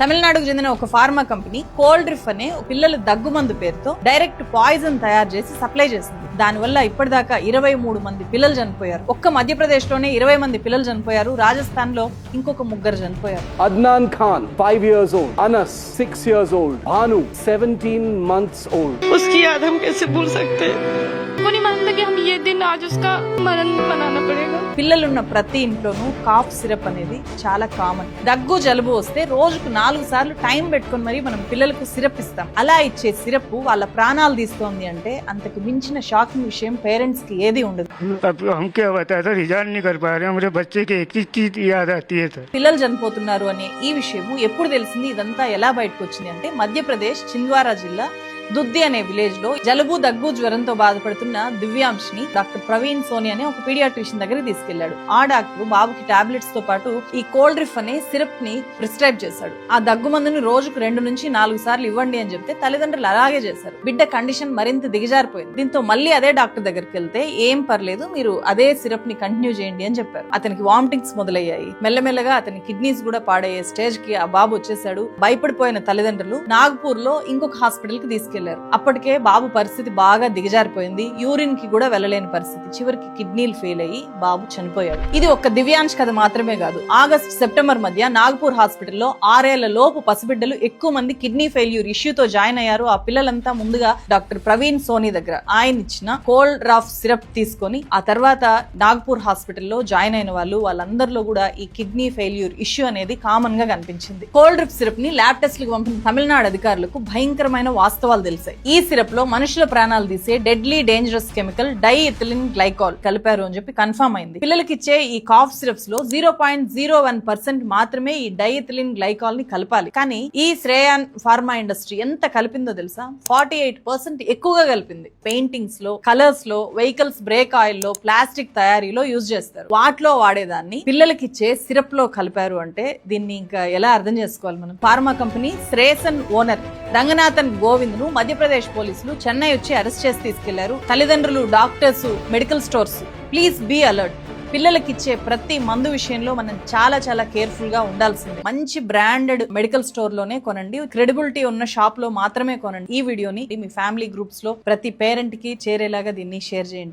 తమిళనాడుకు చెందిన ఒక ఫార్మా కంపెనీ కోల్డ్ డ్రిఫ్ అనే పిల్లల దగ్గు మందు పేరుతో డైరెక్ట్ పాయిజన్ తయారు చేసి సప్లై చేసింది. దానివల్ల ఇప్పటిదాకా ఇరవై మూడు మంది పిల్లలు చనిపోయారు ఒక్క మధ్యప్రదేశ్ లోనే ఇరవై మంది పిల్లలు చనిపోయారు రాజస్థాన్ లో ఇంకొక ముగ్గురు చనిపోయారు Adnan Khan, 5 years old. Anas, 6 years old. Bhanu, 17 months old. उसकी याद हम कैसे भूल सकते हैं वो नहीं मानता कि हम ये दिन आज उसका मरण मनाना पड़ेगा పిల్లలున్న ప్రతి ఇంట్లోనూ కాఫ్ సిరప్ అనేది చాలా కామన్ దగ్గు జలుబు వస్తే రోజుకు నాలుగు సార్లు టైం పెట్టుకొని మరి మనం పిల్లలకు సిరప్ ఇస్తాం అలా ఇచ్చే సిరప్ వాళ్ళ ప్రాణాలు తీస్తోంది అంటే అంతకు మించిన షాకింగ్ విషయం పేరెంట్స్ కి ఏది ఉండదు अब हम क्या बताया था रिजाइन नहीं कर पा रहे हैं मेरे बच्चे की एक ही चीज याद आती है सर పిల్లలు చనిపోతున్నారు అనే ఈ విషయము ఎప్పుడు తెలిసింది ఇదంతా ఎలా బయటకు వచ్చింది అంటే మధ్యప్రదేశ్ చింద్వారా జిల్లా దుద్ది అనే విలేజ్లో జలుబు దగ్గు జ్వరంతో బాధపడుతున్న దివ్యాంష్ని డాక్టర్ ప్రవీణ్ సోని అనే ఒక పీడియాట్రిషియన్ దగ్గరికి తీసుకెళ్ళాడు. ఆ డాక్టర్ బాబుకి టాబ్లెట్స్తో పాటు ఈ కోల్డ్ రిఫ్ అనే సిరప్ని ప్రిస్క్రైబ్ చేశాడు. ఆ దగ్గు మందుని రోజుకు రెండు నుంచి నాలుగు సార్లు ఇవ్వండి అని చెప్తే తల్లిదండ్రులు అలాగే చేశారు. బిడ్డ కండిషన్ మరింత దిగజారిపోయింది. దీంతో మళ్ళీ అదే డాక్టర్ దగ్గరికి వెళ్తే ఏం పర్లేదు మీరు అదే సిరప్ని కంటిన్యూ చేయండి అని చెప్పారు. అతనికి వామిటింగ్స్ మొదలయ్యాయి. మెల్లమెల్లగా అతని కిడ్నీస్ కూడా పాడయ్యే స్టేజ్కి ఆ బాబు వచ్చేసాడు భయపడిపోయిన తల్లిదండ్రులు నాగ్పూర్లో ఇంకొక హాస్పిటల్కి తీసుకెళ్ళారు అప్పటికే బాబు పరిస్థితి బాగా దిగజారిపోయింది. యూరిన్కి కూడా వెళ్ళలేని పరిస్థితి. చివరికి కిడ్నీలు ఫెయిల్ అయ్యి బాబు చనిపోయాడు. ఇది ఒక దివ్యాంశ్ కథ మాత్రమే కాదు. ఆగస్ట్ సెప్టెంబర్ మధ్య నాగపూర్ హాస్పిటల్లో ఆరేళ్ళ లోపు పసిబిడ్డలు ఎక్కువ మంది కిడ్నీ ఫెయిల్యూర్ ఇష్యూతో జాయిన్ అయ్యారు. ఆ పిల్లలంతా ముందుగా డాక్టర్ ప్రవీణ్ సోనీ దగ్గర ఆయన ఇచ్చిన కోల్డ్ రాఫ్ సిరప్ తీసుకొని ఆ తర్వాత నాగపూర్ హాస్పిటల్లో జాయిన్ అయిన వాళ్ళు వాళ్ళందరిలో కూడా ఈ కిడ్నీ ఫెయిల్యూర్ ఇష్యూ అనేది కామన్గా కనిపించింది. కోల్డ్ రఫ్ సిరప్ని ల్యాబ్ టెస్ట్లకు పంపిన తమిళనాడు అధికారులకు భయంకరమైన వాస్తవాలు తెలిసాయి ఈ సిరప్లో మనుషుల ప్రాణాలు తీసే deadly dangerous chemical diethylene glycol కలిపారు అని చెప్పి కన్ఫర్మ్ అయింది. పిల్లలకి ఇచ్చే ఈ cough సిరప్స్లో zero point zero one percent మాత్రమే ఈ డై ఇథిలిన్ గ్లైకాల్ని కలపాలి. కానీ ఈ శ్రేయాన్ ఫార్మా ఇండస్ట్రీ ఎంత కలిపిందో తెలుసా? ఫార్టీ ఎయిట్ పర్సెంట్ ఎక్కువగా కలిపింది. పెయింటింగ్స్లో కలర్స్లో వెహికల్స్ బ్రేక్ ఆయిల్లో ప్లాస్టిక్ తయారీలో యూజ్ చేస్తారు. వాటిలో వాడేదాన్ని పిల్లలకి ఇచ్చే సిరప్లో కలిపారు అంటే దీన్ని ఇంకా ఎలా అర్థం చేసుకోవాలి మనం? Pharma company Sresan owner Ranganathan గోవింద్ను Madhya Pradesh పోలీసులు చెన్నై వచ్చి అరెస్ట్ చేసి తీసుకెళ్ళారు. తల్లిదండ్రులు doctors medical stores. Please be alert. పిల్లలకి ఇచ్చే ప్రతి మందు విషయంలో మనం చాలా చాలా కేర్ఫుల్గా ఉండాల్సింది. మంచి బ్రాండెడ్ మెడికల్ స్టోర్లోనే కొనండి. క్రెడిబిలిటీ ఉన్న షాప్లో మాత్రమే కొనండి. ఈ వీడియోని మీ ఫ్యామిలీ గ్రూప్స్లో ప్రతి పేరెంట్కి చేరేలాగా దీన్ని షేర్ చేయండి.